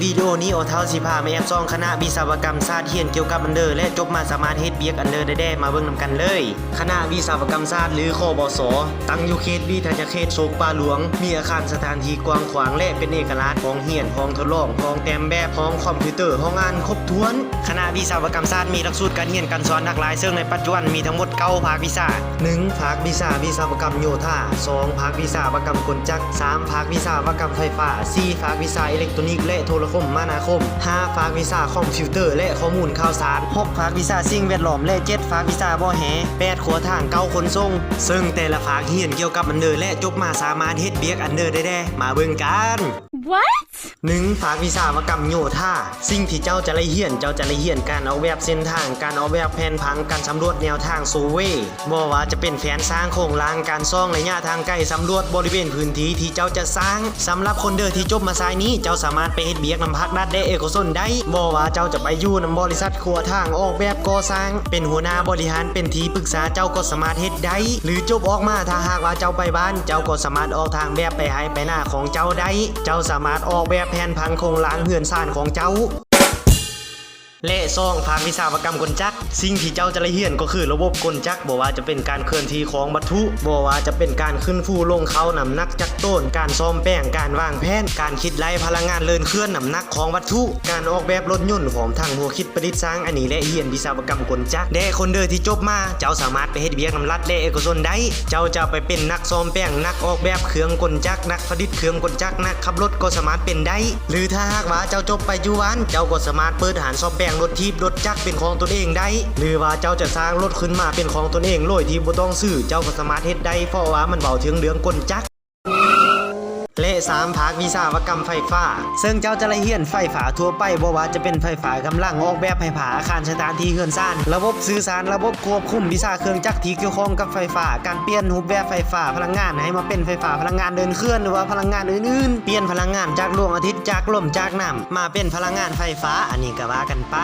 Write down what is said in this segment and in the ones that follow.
วิดีโอนี้โอเท้าสิพามาแอบซองคณะวิศวกรรมศาสตร์เฮียนเกี่ยวกับอันเดอร์และจบมาสามารถเฮ็ดเบียกอันเดอร์ได้แด้มาเบิ่งนำกันเลย คณะวิศวกรรมศาสตร์หรือคบสตั้งอยู่เขตวิทยาเขตโศกป่าหลวง มีอาคารสถานที่กว้างขวางและเป็นเอกลักษณ์ของเฮียนห้องทดลองห้องแต้มแบบห้องคอมพิวเตอร์ห้องอ่านครบถ้วน คณะวิศวกรรมศาสตร์มีหลักสูตรการเรียนการสอนหลากหลายซึ่งในปัจจุบันมีทั้งหมด9ภาควิชา1ภาควิชาวิศวกรรมโยธา2ภาควิศวกรรมกลจักร3ภาควิศวกรรมไฟฟ้า4ภาควิชาอิเล็กทรอนิกส์และโทรคมมานาคม 5 ฝากวิชาคอมพิวเตอร์ และข้อมูลข่าวสาร 6 ฝากวิชาสิ่งแวดล้อมและ 7 ฝากวิชาบ่อแห8ขัวทางเก้าคนส่งซึ่งแต่ละฝากเหียนเกี่ยวกับอันเดอร์และจบมาสามารถเฮ็ดเบียกอันเดอร์ได้แด้มาเบิ่งกัน What? หนึ่งภาควิศวกรรมโยธาสิ่งที่เจ้าจะได้เรียนเจ้าจะได้เรียนการออกแบบเส้นทางการออกแบบแผนผังการสำรวจแนวทางโซเวย์บ่ว่าจะเป็นแผนสร้างโครงลางการซ่องระยะทางไกล้สำรวจบริเวณพื้นที่ที่เจ้าจะสร้างสำหรับคนเดินที่จบมาสายนี้เจ้าสามารถไปเฮ็ดเบียกนำพักดัดได้เอกชนได้บ่ว่าเจ้าจะไปอยู่นำบริษัทครัวทางออกแบบก่อสร้าง เป็นหัวหน้าบริหารเป็นทีปรึกษาเจ้าก็สามารถเฮ็ดได้หรือจบออกมาถ้าหากว่าเจ้าไปบ้าน เจ้าก็สามารถออกทางแบบไปให้ไปหน้าของเจ้าได้เจ้าสามารถออกแบบแผนพังโครงลางเหือนซ่านของเจ้า และซองภาควิศวกรรมกลจักรสิ่งที่เจ้าจะได้เรียนก็คือระบบกลจักรบอกว่าจะเป็นการเคลื่อนที่ของวัตถุบอกว่าจะเป็นการขึ้นฟูลงเขานำหนักจักรต้น การซ่อมแป้งการวางแผนการคิดไล่พลังงานเลินเคลื่อนนำหนักของวัตถุ การออกแบบรถยนต์ของทางหัวคิดประดิษฐ์สร้างอันนี้และเรียนวิศวกรรมกลจักรและคนเดินที่จบมาเจ้าสามารถไปเฮ็ดเบียกนำรัดและเอกชนได้เจ้าจะไปเป็นนักซ่อมแป้งนักออกแบบเครื่องกลจักรนักประดิษฐ์เครื่องกลจักรนักขับรถก็สามารถเป็นได้ หรือถ้าหากว่าเจ้าจบไปอยู่วันเจ้าก็สามารถเปิดหารซ่อมแป้งรถทีบรถจักรเป็นของตนเองได้ หรือว่าเจ้าจะสร้างรถขึ้นมาเป็นของตนเองโดยที่บ่ต้องซื้อเจ้าก็สามารถเฮ็ดได้เพราะว่ามันเบาถึงเรื่องกลจัก รและ3ภาควิศวกรรมไฟฟ้า ซึ่งเจ้าจะได้เรียนไฟฟ้าทั่วไปบ่ว่าจะเป็นไฟฟ้ากำลังออกแบบไฟฟ้าอาคารสถานที่เฮือนซ่านระบบสื่อสารระบบควบคุมวิชาเครื่องจักรที่เกี่ยวข้องกับไฟฟ้าการเปลี่ยนรูปแบบไฟฟ้าพลังงานให้มาเป็นไฟฟ้าพลังงานเดินเคลื่อนหรือว่าพลังงานอื่นๆ เปลี่ยนพลังงานจากดวงอาทิตย์จากลมจากน้ำมาเป็นพลังงานไฟฟ้าอันนี้ก็ว่ากันไป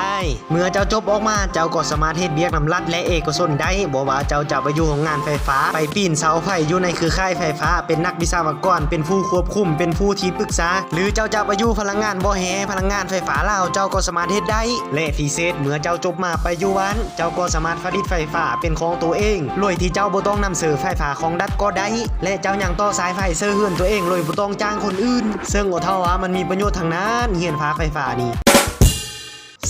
เมื่อเจ้าจบออกมาเจ้าก็สามารถเฮ็ดเบียกนำรัดและเอกชนได้บ่ว่าเจ้าจะไปอยู่ของงานไฟฟ้าไปปีนเสาไฟอยู่ในคือข่ายไฟฟ้าเป็นนักวิศวกรเป็นผู้ควบคุมเป็นผู้ที่ปรึกษา หรือเจ้าจะไปอยู่พลังงานบ่แหพลังงานไฟฟ้าลาวเจ้าก็สามารถเฮ็ดได้ และพิเศษเมื่อเจ้าจบมาไปอยู่วันเจ้าก็สามารถผลิตไฟฟ้าเป็นของตัวเองรวยที่เจ้าบ่ต้องนำเสือไฟฟ้าของดัดก็ได้ และเจ้ายังต่อสายไฟเสื้อเฮือนตัวเองรวยบ่ต้องจ้างคนอื่น ซึ่งโอเท่าว่ามันมีประโยชน์ทางนั้นเฮียนฟ้าไฟฟ้านี่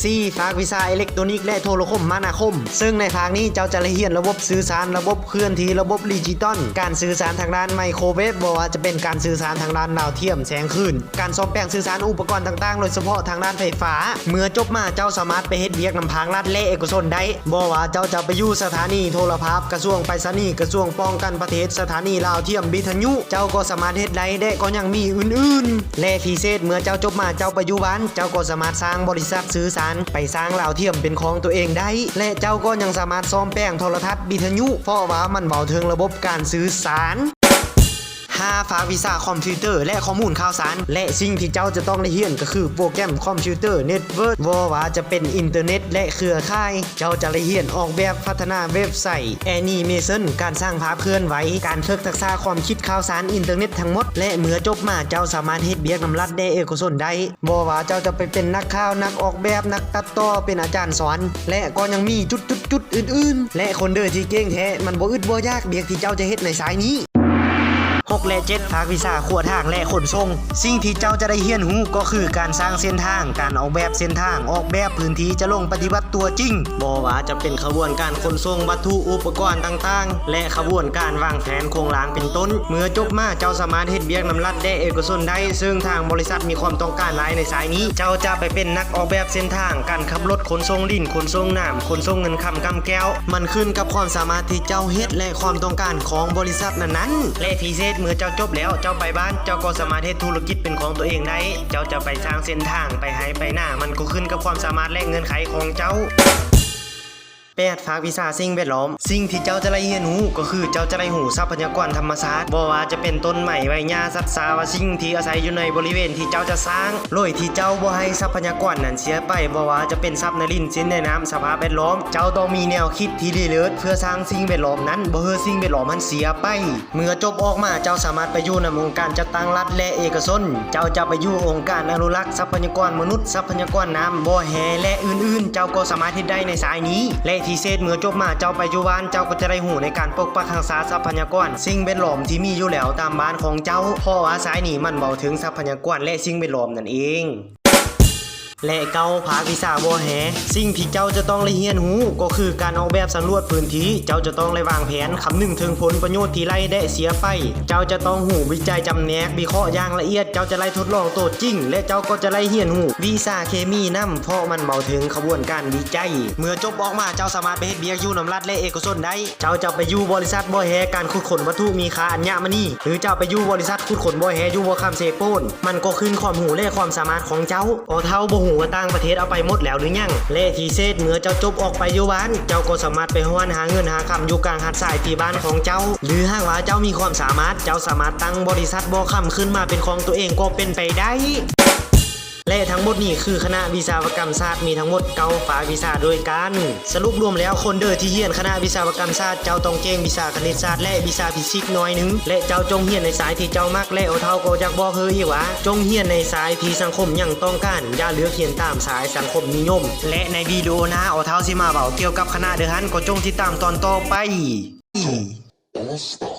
4ภาควิชาอิเล็กทรอนิกส์และโทรคมนาคม ซึ่งในภาคนี้เจ้าจะเรียนระบบสื่อสารระบบเคลื่อนที่ระบบดิจิตอลการสื่อสารทางด้านไมโครเวฟบอกว่าจะเป็นการสื่อสารทางด้านดาวเทียมแสงคลื่นการซ่อมแปลงสื่อสารอุปกรณ์ต่างๆ โดยเฉพาะทางด้านไฟฟ้า เมื่อจบมาเจ้าสามารถไปเฮ็ดเวียกนำพางรัฐและเอกชนได้บอกว่าเจ้าจะไปอยู่สถานีโทรภาพกระทรวงไปรษณีย์กระทรวงป้องกันประเทศสถานีลาวเทียมวิทยุเจ้าก็สามารถเฮ็ดได้และก็ยังมีอื่นๆ และพิเศษเมื่อเจ้าจบมาเจ้าไปอยู่บ้านเจ้าก็สามารถสร้างบริษัทสื่อสารไปสร้างลาวเทียมเป็นของตัวเองได้ และเจ้าก็ยังสามารถซ่อมแป้งโทรทัศน์บิทยุเพราะว่ามันเบาเทิงระบบการสื่อสาร 5ภาวิชาคอมพิวเตอร์และข้อมูลข่าวสาร และสิ่งที่เจ้าจะต้องได้เรียนก็คือโปรแกรมคอมพิวเตอร์เน็ตเวิร์กว่าจะเป็นอินเทอร์เน็ตและเครือข่าย เจ้าจะได้เรียนออกแบบพัฒนาเว็บไซต์แอนิเมชันการสร้างภาพเคลื่อนไหวการฝึกทักษะความคิดข่าวสารอินเทอร์เน็ตทั้งหมด และเมื่อจบมาเจ้าสามารถเฮ็ดเบียกนำรัดได้เอกชนได้บ่ว่าเจ้าจะไปเป็นนักข่าวนักออกแบบนักตัดต่อเป็นอาจารย์สอน และก็ยังมีจุดๆๆอื่นๆ และคนเดินที่เก่งแท้มันบ่อึดบ่ยากเบียกที่เจ้าจะเฮ็ดในสายนี้ 6และ7ภาควิชาขัวทางและขนส่งสิ่งที่เจ้าจะได้เรียนรู้ก็คือการสร้างเส้นทาง การออกแบบเส้นทางออกแบบพื้นที่จะลงปฏิบัติตัวจริงบ่ว่าจะเป็นขบวนการขนส่งวัตถุอุปกรณ์ต่างๆ และขบวนการวางแผนโครงลางเป็นต้น เมื่อจบมาเจ้าสามารถเฮ็ดเบียกนำรัดได้เอกชนได้ซึ่งทางบริษัทมีความต้องการหลายในสายนี้ เจ้าจะไปเป็นนักออกแบบเส้นทาง การขับรถขนส่งดินขนส่งน้ำขนส่งเงินคำกำแก้ว มันขึ้นกับความสามารถที่เจ้าเฮ็ดและความต้องการของบริษัทนั้นๆและพิเศษเมื่อเจ้าจบแล้วเจ้าไปบ้านเจ้าก็สามารถเฮ็ดธุรกิจเป็นของตัวเองได้เจ้าจะไปสร้างเส้นทางไปให้ไปหน้า มันก็ขึ้นกับความสามารถและเงินไขของเจ้า 8ภาควิชาสิ่งแวดล้อม สิ่งที่เจ้าจะได้เรียนรู้ก็คือเจ้าจะได้หูทรัพยากรธรรมชาติบ่ว่าจะเป็นต้นไม้ใบหญ้าสัตว์สาวสิ่งที่อาศัยอยู่ในบริเวณที่เจ้าจะสร้างโดยที่เจ้าบ่ให้ทรัพยากรนั้นเสียไปบ่ว่าจะเป็นทรัพย์ในลิ้นสินในน้ำสภาพแวดล้อม เจ้าต้องมีแนวคิดที่ดีเลิศเพื่อสร้างสิ่งแวดล้อมนั้นบ่ให้สิ่งแวดล้อมมันเสียไป เมื่อจบออกมาเจ้าสามารถไปอยู่ในองค์การจัดตั้งรัฐและเอกชน เจ้าจะไปอยู่องค์การอนุรักษ์ทรัพยากรมนุษย์ทรัพยากรน้ำบ่แหและอื่นๆ เจ้าก็สามารถเฮ็ดได้ในสายนี้และที่เศษเมื่อจบมาเจ้าไปอยู่บ้านเจ้าก็จะได้หูในการปกปักรักษาทรัพยากรสิ่งแวดล้อมที่มีอยู่แล้วตามบ้านของเจ้าพ่ออาสายนี้มันเบาถึงทรัพยากรและสิ่งแวดล้อมนั่นเอง และเก้าภาควิชาบ่แหสิ่งที่เจ้าจะต้องได้เรียนรู้ก็คือการออกแบบสำรวจพื้นที่ เจ้าจะต้องได้วางแผนคำนึงถึงผลประโยชน์ที่ไล่ได้เสียไป เจ้าจะต้องหูวิจัยจำแนกวิเคราะห์อย่างละเอียด เจ้าจะไล่ทดลองตัวจริง และเจ้าก็จะไล่เรียนรู้วิชาเคมีนํเพราะมันเบาถึงขบวนการวิจัย เมื่อจบออกมาเจ้าสามารถไปเฮ็ดเบียกอยู่นำรัฐและเอกชนได้ เจ้าจะไปอยู่บริษัทบ่แหการขุดขนวัตถุมีค่าอัญญามณีหรือเจ้าไปอยู่บริษัทขุดขนบ่แหอยู่บ่คำเซโปนมันก็ขึ้นความหูและความสามารถของเจ้าโอเท่าบ่หูว่าต่างประเทศเอาไปหมดแล้วหรือยังเละทีเศษเมื่อเจ้าจบออกไปอยู่บ้าน เจ้าก็สามารถไปห้อนหาเงินหาคำอยู่กลางหัดสายที่บ้านของเจ้า หรือหากว่าเจ้ามีความสามารถ เจ้าสามารถตั้งบริษัทบ่คำขึ้นมาเป็นของตัวเองก็เป็นไปได้ และทั้งหมดนี้คือคณะวิศวกรรมศาสตร์มีทั้งหมดเก้าฝาวิชาด้วยกัน สรุปรวมแล้วคนเดินที่เฮียนคณะวิศวกรรมศาสตร์เจ้าต้องเก่งวิชาคณิตศาสตร์และวิชาฟิสิกส์น้อยนึงและเจ้าจงเฮียนในสายที่เจ้ามักและเอาเท่าก็อยากบอกเฮ้ยว่าจงเฮียนในสายที่สังคมยังต้องการอย่าเลือกเฮียนตามสายสังคมนิยม และในวิดีโอหน้าเอาเท่าสิมาเบาเกี่ยวกับคณะเดือหันก็จงติดตามตอนต่อไป Basta.